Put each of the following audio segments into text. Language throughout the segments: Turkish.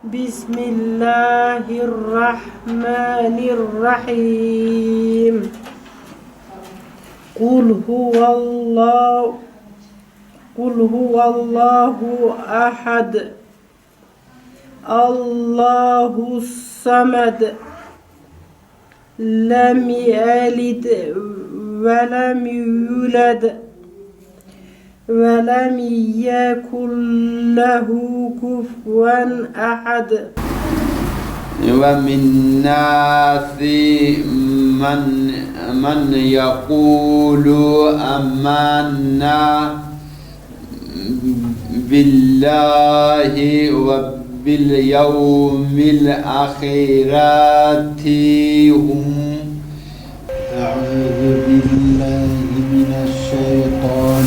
Bismillahirrahmanirrahim. Kul huvallahu Kul huvallahu ahad. Allahu samad. Lem yelid ve lem yulad. ولم يكن له كفوا أحد. ومن الناس من من يقول آمنا بالله وباليوم الآخرة هم أعوذ بالله من الشيطان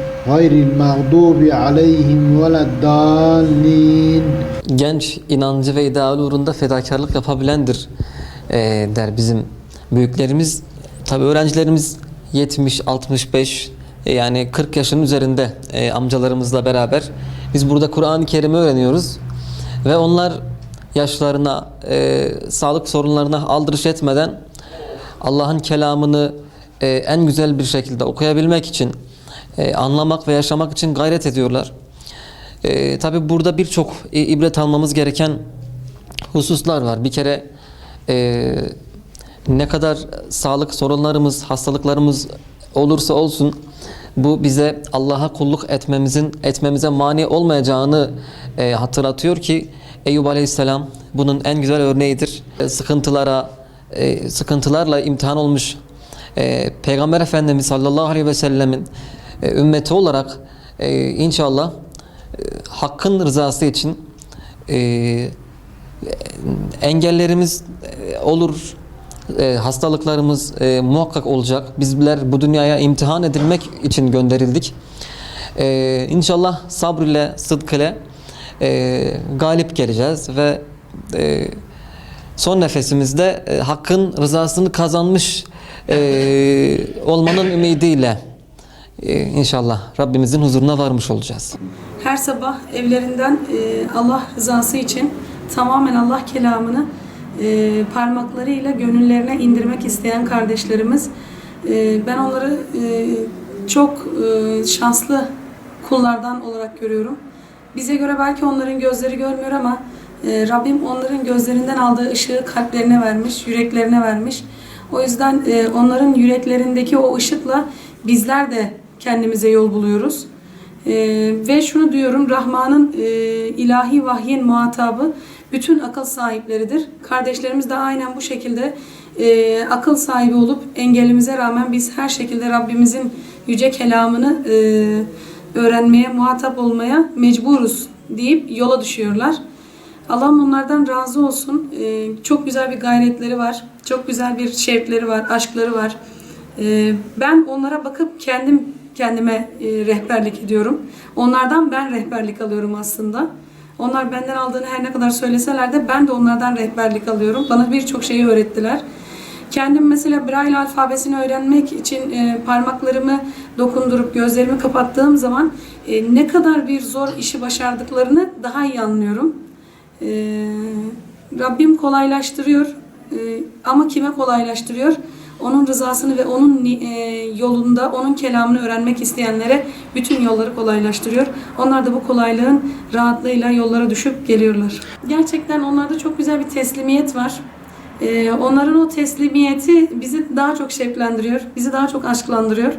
غير المغضوب عليهم ولا الضالين genç inancı ve ideali uğrunda fedakarlık yapabilendir eee, der bizim büyüklerimiz. Tabi öğrencilerimiz 70, 65 e, yani 40 yaşın üzerinde e, amcalarımızla beraber biz burada Kur'an-ı Kerim'i öğreniyoruz ve onlar yaşlarına, e, sağlık sorunlarına aldırış etmeden Allah'ın kelamını e, en güzel bir şekilde okuyabilmek için, e, anlamak ve yaşamak için gayret ediyorlar. E, Tabi burada birçok e, ibret almamız gereken hususlar var. Bir kere e, ne kadar sağlık sorunlarımız, hastalıklarımız olursa olsun bu bize Allah'a kulluk etmemizin etmemize mani olmayacağını e, hatırlatıyor ki Eyüp Aleyhisselam bunun en güzel örneğidir. E, sıkıntılara, e, sıkıntılarla imtihan olmuş e, Peygamber Efendimiz sallallahu aleyhi ve sellemin e, ümmeti olarak e, inşallah e, hakkın rızası için engellerimiz olur, hastalıklarımız muhakkak olacak. Bizler bu dünyaya imtihan edilmek için gönderildik. İnşallah sabr ile, sıdk ile galip geleceğiz ve son nefesimizde hakkın rızasını kazanmış olmanın ümidiyle inşallah Rabbimizin huzuruna varmış olacağız. Her sabah evlerinden e, Allah rızası için tamamen Allah kelamını e, parmaklarıyla gönüllerine indirmek isteyen kardeşlerimiz. E, ben onları çok şanslı kullardan olarak görüyorum. Bize göre belki onların gözleri görmüyor ama Rabbim onların gözlerinden aldığı ışığı kalplerine vermiş, yüreklerine vermiş. O yüzden onların yüreklerindeki o ışıkla bizler de kendimize yol buluyoruz. Ee, ve şunu diyorum Rahman'ın e, ilahi vahyin muhatabı bütün akıl sahipleridir. Kardeşlerimiz de aynen bu şekilde e, akıl sahibi olup engelimize rağmen biz her şekilde Rabbimizin yüce kelamını e, öğrenmeye, muhatap olmaya mecburuz deyip yola düşüyorlar. Allah onlardan razı olsun. Ee, çok güzel bir gayretleri var. Çok güzel bir şevkleri var, aşkları var. Ee, ben onlara bakıp kendim kendime e, rehberlik ediyorum. Onlardan ben rehberlik alıyorum aslında. Onlar benden aldığını her ne kadar söyleseler de ben de onlardan rehberlik alıyorum. Bana birçok şeyi öğrettiler. Kendim mesela Braille alfabesini öğrenmek için e, parmaklarımı dokundurup gözlerimi kapattığım zaman e, ne kadar bir zor işi başardıklarını daha iyi anlıyorum. E, Rabbim kolaylaştırıyor ama kime kolaylaştırıyor? Onun rızasını ve onun e, yolunda, onun kelamını öğrenmek isteyenlere bütün yolları kolaylaştırıyor. Onlar da bu kolaylığın rahatlığıyla yollara düşüp geliyorlar. Gerçekten onlarda çok güzel bir teslimiyet var. Ee, onların o teslimiyeti bizi daha çok şevklendiriyor, bizi daha çok aşklandırıyor.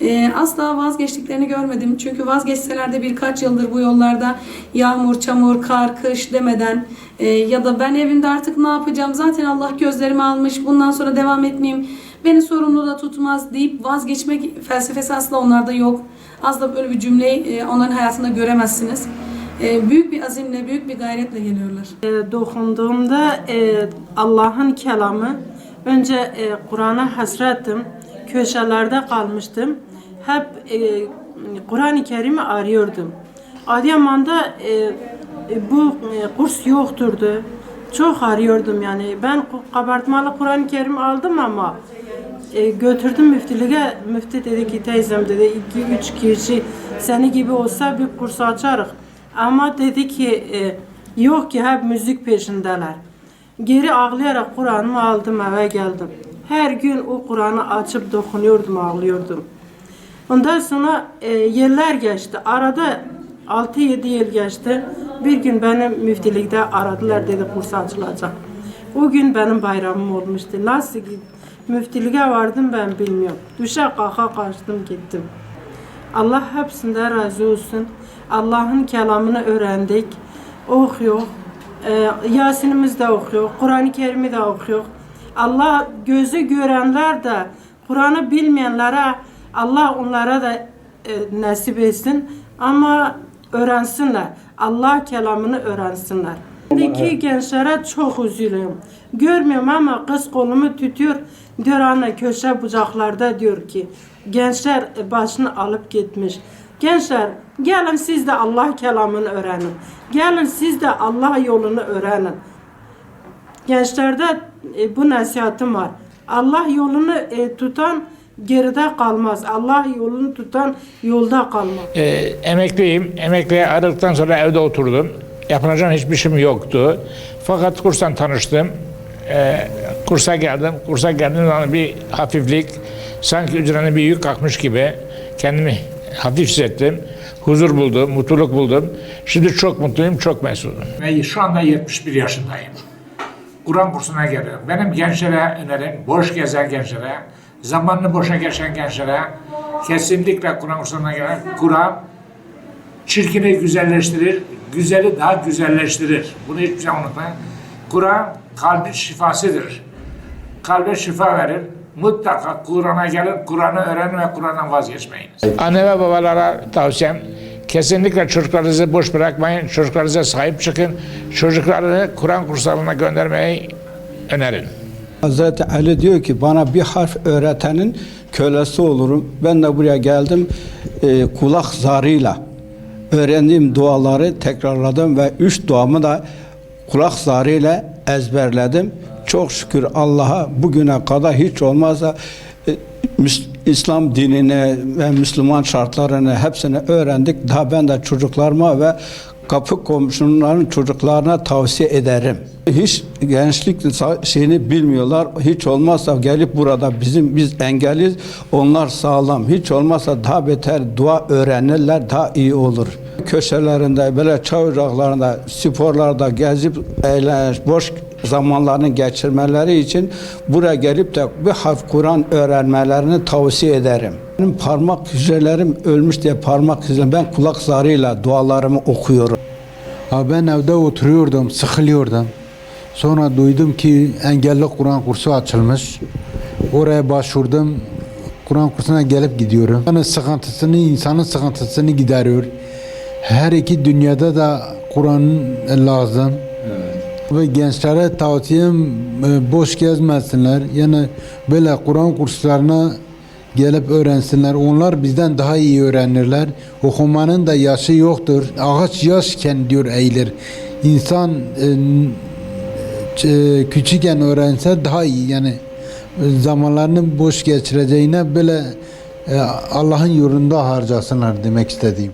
Ee, asla vazgeçtiklerini görmedim. Çünkü vazgeçseler de birkaç yıldır bu yollarda yağmur, çamur, kar, kış demeden e, ya da ben evimde artık ne yapacağım zaten Allah gözlerimi almış bundan sonra devam etmeyeyim beni sorumlu da tutmaz deyip vazgeçmek felsefesi asla onlarda yok. Az da böyle bir cümleyi e, onların hayatında göremezsiniz. E, büyük bir azimle, büyük bir gayretle geliyorlar. Dokunduğumda Allah'ın kelamı Önce e, Kur'an'a hasrettim. Köşelerde kalmıştım. Hep e, Kur'an-ı Kerim'i arıyordum. Adıyaman'da e, e, bu e, kurs yokturdu. Çok arıyordum yani. Ben kabartmalı Kur'an-ı Kerim aldım ama e, götürdüm müftülüğe. Müftü dedi ki teyzem dedi iki üç kişi seni gibi olsa bir kurs açarız. Ama dedi ki e, yok ki hep müzik peşindeler. Geri ağlayarak Kur'an'ımı aldım eve geldim. Her gün o Kur'an'ı açıp dokunuyordum ağlıyordum. Ondan sonra e, yıllar geçti. Arada 6-7 yıl geçti. Bir gün beni müftülükte aradılar dedi kurs açılacak. O gün benim bayramım olmuştu. Nasıl ki müftülüğe vardım ben bilmiyorum. Düşe kalka kaçtım gittim. Allah hepsinden razı olsun. Allah'ın kelamını öğrendik. Okuyor. Ee, Yasin'imiz de okuyor. Kur'an-ı Kerim'i de okuyor. Allah gözü görenler de Kur'an'ı bilmeyenlere Allah onlara da e, nasip etsin. Ama öğrensinler. Allah kelamını öğrensinler. Şimdiki gençlere çok üzülüyorum. Görmüyorum ama kız kolumu tutuyor. Diyor anne köşe bucaklarda diyor ki gençler başını alıp gitmiş. Gençler gelin siz de Allah kelamını öğrenin. Gelin siz de Allah yolunu öğrenin. Gençlerde e, bu nasihatım var. Allah yolunu e, tutan geride kalmaz. Allah yolunu tutan yolda kalmaz. Ee, emekliyim. Emekliye ayrıldıktan sonra evde oturdum. Yapılacak hiçbir şeyim yoktu. Fakat kurstan tanıştım. Ee, kursa geldim. Kursa geldiğim zaman bir hafiflik, sanki üzerine bir yük kalkmış gibi kendimi hafif hissettim. Huzur buldum, mutluluk buldum. Şimdi çok mutluyum, çok mesudum. Ve şu anda 71 yaşındayım. Kur'an kursuna geliyorum. Benim gençlere önerim, boş gezen gençlere, zamanını boşa geçen gençlere kesinlikle Kur'an kursuna gelen Kur'an çirkini güzelleştirir, güzeli daha güzelleştirir. Bunu hiçbir şey unutmayın. Kur'an kalbin şifasıdır. Kalbe şifa verir. Mutlaka Kur'an'a gelin, Kur'an'ı öğrenin ve Kur'an'dan vazgeçmeyiniz. Anne ve babalara tavsiyem kesinlikle çocuklarınızı boş bırakmayın. Çocuklarınıza sahip çıkın. Çocuklarını Kur'an kurslarına göndermeyi önerin. Hazreti Ali diyor ki bana bir harf öğretenin kölesi olurum. Ben de buraya geldim e, kulak zarıyla öğrendiğim duaları tekrarladım ve üç duamı da kulak zarıyla ezberledim. Çok şükür Allah'a bugüne kadar hiç olmazsa e, İslam dinini ve Müslüman şartlarını hepsini öğrendik. Daha ben de çocuklarıma ve kapı komşuların çocuklarına tavsiye ederim. Hiç gençlik şeyini bilmiyorlar. Hiç olmazsa gelip burada bizim biz engelliyiz. Onlar sağlam. Hiç olmazsa daha beter dua öğrenirler. Daha iyi olur. Köşelerinde böyle çay ocaklarında sporlarda gezip eğlen, boş zamanlarını geçirmeleri için buraya gelip de bir harf Kur'an öğrenmelerini tavsiye ederim. Benim parmak hücrelerim ölmüş diye parmak hücrelerim ben kulak zarıyla dualarımı okuyorum. Ha ben evde oturuyordum, sıkılıyordum. Sonra duydum ki engelli Kur'an kursu açılmış. Oraya başvurdum. Kur'an kursuna gelip gidiyorum. Yani sıkıntısını, insanın sıkıntısını gideriyor. Her iki dünyada da Kur'an lazım. Ve gençlere tavsiyem e, boş gezmesinler. Yani böyle Kur'an kurslarına gelip öğrensinler. Onlar bizden daha iyi öğrenirler. Okumanın da yaşı yoktur. Ağaç yaşken diyor eğilir. İnsan e, ç- küçükken öğrense daha iyi. Yani e, zamanlarını boş geçireceğine böyle e, Allah'ın yolunda harcasınlar demek istediğim.